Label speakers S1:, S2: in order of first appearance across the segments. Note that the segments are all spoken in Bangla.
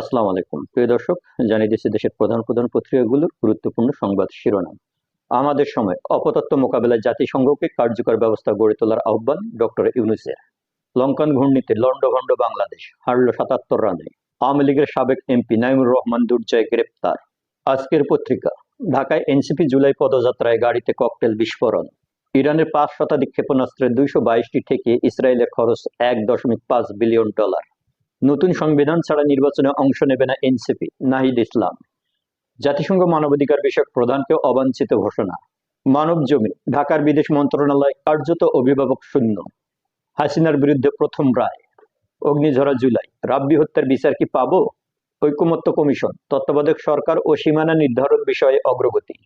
S1: আসসালামু আলাইকুম। প্রিয় দর্শক, জানিয়ে দিচ্ছি দেশের প্রধান প্রধান পত্রিকাগুলোর গুরুত্বপূর্ণ সংবাদ শিরোনাম। আমাদের সময় অপতত্ত্ব মোকাবেলায় জাতিসংঘকে কার্যকর ব্যবস্থা গড়ে তোলার আহ্বান ডক্টর ইউনুসের। লঙ্কান ঘূর্ণিতে লন্ডভন্ড বাংলাদেশ, হারল সাতাত্তর রানে। আওয়ামী লীগের সাবেক এমপি নাইমুর রহমান দুর্জয় গ্রেপ্তার। আজকের পত্রিকা, ঢাকায় এনসিপি জুলাই পদযাত্রায় গাড়িতে ককটেল বিস্ফোরণ। ইরানের পাঁচ শতাধিক ক্ষেপণাস্ত্রের দুইশো বাইশটি ঠেকিয়ে ইসরায়েলের খরচ এক দশমিক পাঁচ বিলিয়ন ডলার। নতুন সংবিধান ছাড়া নির্বাচনে অংশ নেবে না এনসিপি, নাহিদ ইসলাম। জাতিসংঘ মানবাধিকার বিষয়ক প্রধানকে অবাঞ্ছিত ঘোষণা। মানব জমি, ঢাকার বিদেশ মন্ত্রণালয় কার্যত অভিভাবক শূন্য। হাসিনার বিরুদ্ধে প্রথম রায়। অগ্নিঝরা জুলাই, রাব্বি হত্যার বিচার কি পাব? ঐকমত্য কমিশন, তত্ত্বাবধায়ক সরকার ও সীমানা নির্ধারণ বিষয়ে অগ্রগতি।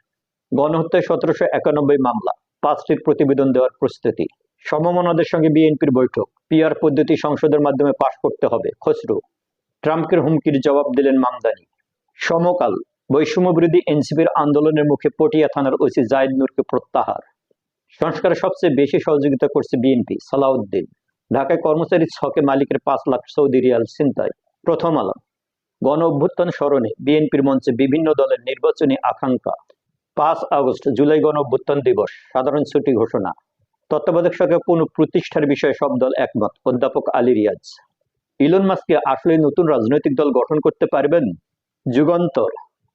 S1: গণহত্যায় সতেরোশো একানব্বই মামলা, পাঁচটির প্রতিবেদন দেওয়ার প্রস্তুতি। সমমনাদের সঙ্গে বিএনপির বৈঠক। পিআর পদ্ধতি সংসদের মাধ্যমে পাশ করতে হবে। খসরু। ট্রাম্পের হুমকির জবাব দিলেন মামদানি। সমকাল। বৈষম্য বিরোধী এনসিপির আন্দোলনের মুখে পটিয়া থানার ওসি জায়দ নূরকে প্রত্যাহার। সংস্কারে সবচেয়ে বেশি সহযোগিতা করছে বিএনপি, সালাউদ্দিন। ঢাকায় কর্মচারী ছকে মালিকের পাঁচ লাখ সৌদি রিয়াল ছিনতাই। প্রথম আলো। গণ অভ্যুত্থান স্মরণে বিএনপির মঞ্চে বিভিন্ন দলের নির্বাচনী আকাঙ্ক্ষা। পাঁচ আগস্ট জুলাই গণ অভ্যুত্থান দিবস। সাধারণ ছুটি ঘোষণা। তত্ত্বাবধায়ক সরকার পুনঃ প্রতিষ্ঠার বিষয়ে সব দল একমত। অধ্যাপক আলী রিয়াজ। ইলন মাস্ককে আসলে নতুন রাজনৈতিক দল গঠন করতে পারবেন? যুগান্তর।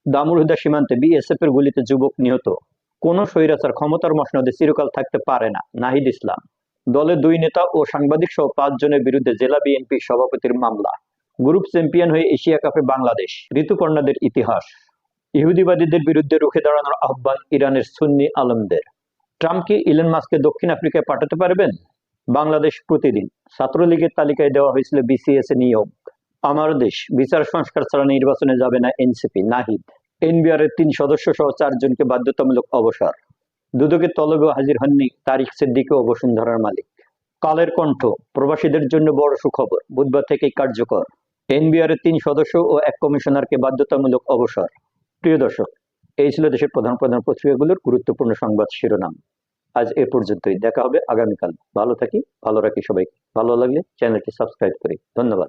S1: দামুরহুদা সীমান্তে বিএসএফ এর গুলিতে যুবক নিহত। কোন স্বৈরাচার ক্ষমতার মসনদে চিরকাল থাকতে পারে না, নাহিদ ইসলাম। দলের দুই নেতা ও সাংবাদিক সহ পাঁচ জনের বিরুদ্ধে জেলা বিএনপি সভাপতির মামলা। গ্রুপ চ্যাম্পিয়ন হয়ে এশিয়া কাপে বাংলাদেশ, ঋতুপর্ণাদের ইতিহাস। ইহুদিবাদীদের বিরুদ্ধে রুখে দাঁড়ানোর আহ্বান ইরানের সুন্নি আলমদের। ট্রাম্প কি ইলন মাস্ককে দক্ষিণ আফ্রিকায় পাঠাতে পারবেন? বাংলাদেশ প্রতিদিন। ছাত্রলীগের তালিকায় দেওয়া হয়েছিল বিসিএস এ নিয়োগ। আমার দেশ, বিচার সংস্কার ছাড়া নির্বাচনে যাবে না এনসিপি, নাহিদ। এনবিআর এর তিন সদস্য সহ চারজনকে বাধ্যতামূলক অবসর। দুদকের তলবেও হাজির হননি তারিক সিদ্দিকে ও বসুন্ধরার মালিক। কালের কণ্ঠ, প্রবাসীদের জন্য বড় সুখবর, বুধবার থেকেই কার্যকর। এনবিআর এর তিন সদস্য ও এক কমিশনারকে বাধ্যতামূলক অবসর। প্রিয় দর্শক এই ছিল দেশের প্রধান প্রধান পত্রিকাগুলোর গুরুত্বপূর্ণ সংবাদ শিরোনাম। আজ এ পর্যন্তই। দেখা হবে আগামীকাল। ভালো থাকি, ভালো রাখি সবাই ভালো লাগলে চ্যানেলটি সাবস্ক্রাইব করি। ধন্যবাদ।